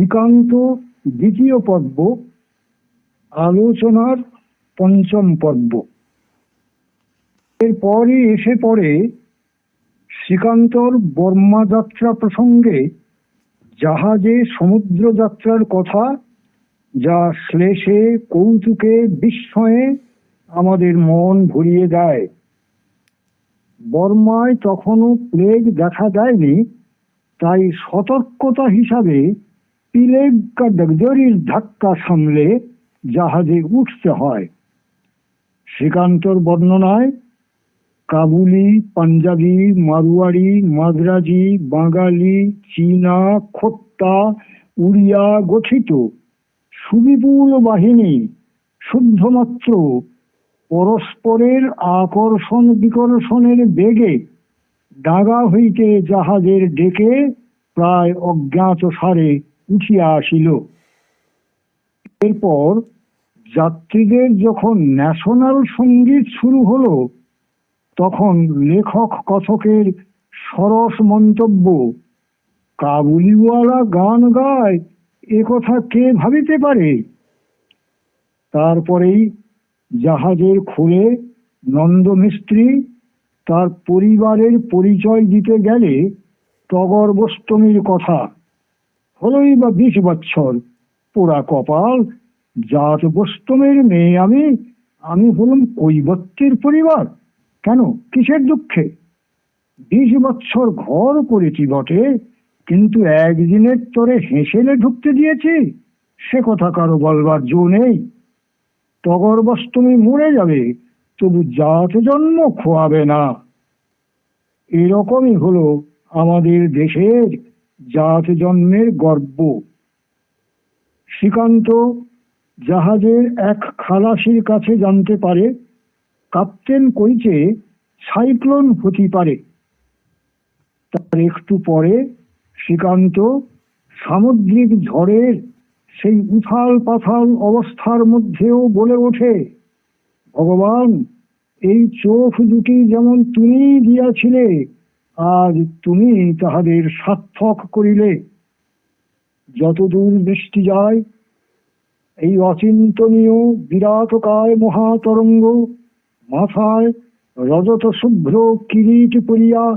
শ্রীকান্ত দ্বিতীয় পর্ব, আলোচনার পঞ্চম পর্ব। এরপরই এসে পড়ে শ্রীকান্তর বর্মা যাত্রা প্রসঙ্গে জাহাজে সমুদ্র যাত্রার কথা, যা শ্লেষে কৌতুকে বিস্ময়ে আমাদের মন ভরিয়ে দেয়। বর্মায় তখনও প্লেগ দেখা যায়নি, তাই সতর্কতা হিসাবে প্লেগ কা ধাক্কা সামলে জাহাজে উঠতে হয়। শ্রীকান্তর বর্ণনায়, কাবুলি, পাঞ্জাবি মারুয়ারি মাদ্রাজি, বাঙালি, চীনা খোত্তা উড়িয়া গঠিত সুবিপুল বাহিনী শুদ্ধমাত্র পরস্পরের আকর্ষণ বিকর্ষণের বেগে ডাগা হইতে জাহাজের ডেকে প্রায় অজ্ঞাত সারে উঠিয়া আসিল। এরপর যাত্রীদের যখন ন্যাশনাল সংগীত শুরু হলো, তখন লেখক কথকের সরস মন্তব্য, কাবুলিওয়ালা গান গায়, এ কথা কে ভাবিতে পারে? তারপরেই জাহাজের খুলে নন্দমিস্ত্রি তার পরিবারের পরিচয় দিতে গেলে টগর বস্তমীর কথা হলোই বা বিশ বছর পোড়া কপাল, জাত বস্তমের মেয়ে আমি আমি হলাম কৈবত্যের পরিবার। কেন? কিসের দুঃখে? বিশ বছর ঘর করেছি বটে, কিন্তু একদিনের তরে হেসেলে ঢুকতে দিয়েছি, সে কথা কারও বলবার জো নেই। টগর বস্তমি মরে যাবে, তবু জাত জন্ম খোয়াবে না। এরকমই হলো আমাদের দেশের জাত জন্মের গর্ব। শ্রীকান্ত জাহাজের এক খালাসির কাছে জানতে পারে, কাপ্তেন কইছে সাইক্লোন হতে পারে। তার একটু পরে শ্রীকান্ত সামুদ্রিক ঝড়ের সেই উথাল পাথাল অবস্থার মধ্যেও বলে ওঠে, ভগবান, এই চোখ দুটি যেমন তুমি দিয়াছিলে আজ তুমি তাহাদের সার্থক করিলে। যতদূর দৃষ্টি যায়, এই অচিন্তনীয় বিরাটকায় মহাতরঙ্গ মাথায় রজত শুভ্র কিরিট পরিয়া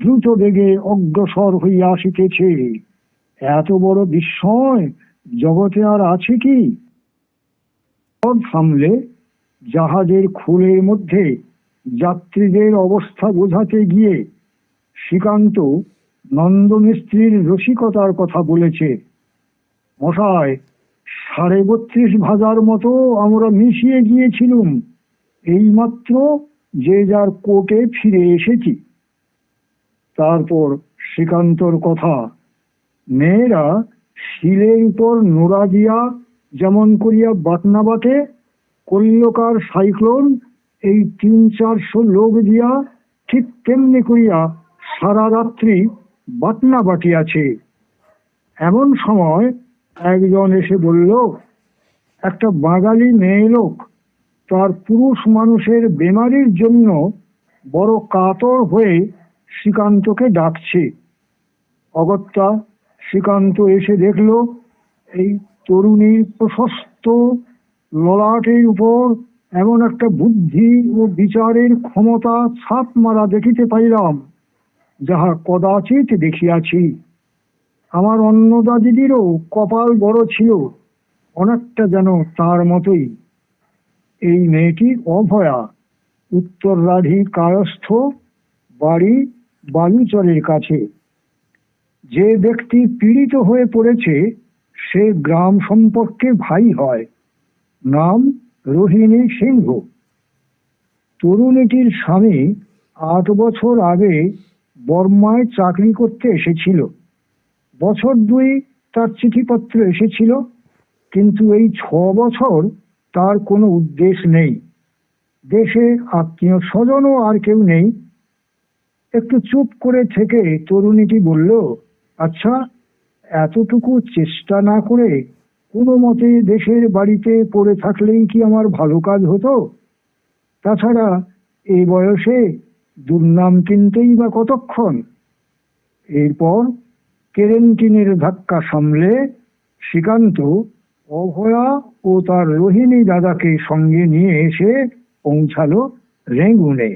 দ্রুত বেগে অগ্রসর হইয়া আসিতেছে। এত বড় বিস্ময় জগতে আর আছে কি? সব সামলে জাহাজের খুলের মধ্যে যাত্রীদের অবস্থা বোঝাতে গিয়ে শ্রীকান্ত নন্দমিস্ত্রির রসিকতার কথা বলেছে। মশায়, সাড়ে বত্রিশ ভাজার মতো আমরা মিশিয়ে গিয়েছিলুম, এইমাত্র যে যার কোর্টে ফিরে এসেছি। তারপর শ্রীকান্তর কথা, মেয়েরা শিলের উপর নোড়া দিয়া যেমন করিয়া বাটনা বাটে কল্যকার সাইক্লোন এই তিন চারশো লোক দিয়া ঠিক তেমনি করিয়া সারা রাত্রি বাটনা বাটিয়াছে। এমন সময় একজন এসে বলল, একটা বাঙালি মেয়ে লোক, তার পুরুষ মানুষের বেমারির জন্য বড় কাতর হয়ে শ্রীকান্তকে ডাকছে। অগত্যা শ্রীকান্ত এসে দেখল, এই তরুণীর প্রশস্ত ললাটের উপর এমন একটা বুদ্ধি ও বিচারের ক্ষমতা ছাপ মারা দেখিতে পাইলাম। যাহা কদাচিৎ দেখিয়াছি। আমার অন্নদা দিদিরও কপাল বড় ছিল, অনেকটা যেন তার মতোই। এই মেয়েটি অভয়া, উত্তররাধি কারস্থ বাড়ি বালুচরের কাছে। যে ব্যক্তি পীড়িত হয়ে পড়েছে, সে গ্রাম সম্পর্কে ভাই হয়, নাম রোহিণী সিংহ। তরুণীটির স্বামী আট বছর আগে বর্মায় চাকরি করতে এসেছিল। বছর দুই তার চিঠিপত্র এসেছিল, কিন্তু এই ছ বছর তার কোনো উদ্দেশ নেই। দেশে আত্মীয় স্বজনও আর কেউ নেই। একটু চুপ করে থেকে তরুণীটি বলল আচ্ছা এতটুকু চেষ্টা না করে কোনো মতে দেশের বাড়িতে পড়ে থাকলেই কি আমার ভালো কাজ হতো? তাছাড়া এই বয়সে দুর্নাম কিনতেই বা কতক্ষণ? এরপর কেরেন্টিনের ধাক্কা সামলে শ্রীকান্ত অভয়া ও তার রোহিণী দাদাকে সঙ্গে নিয়ে এসে পৌঁছালো রেঙ্গুনে।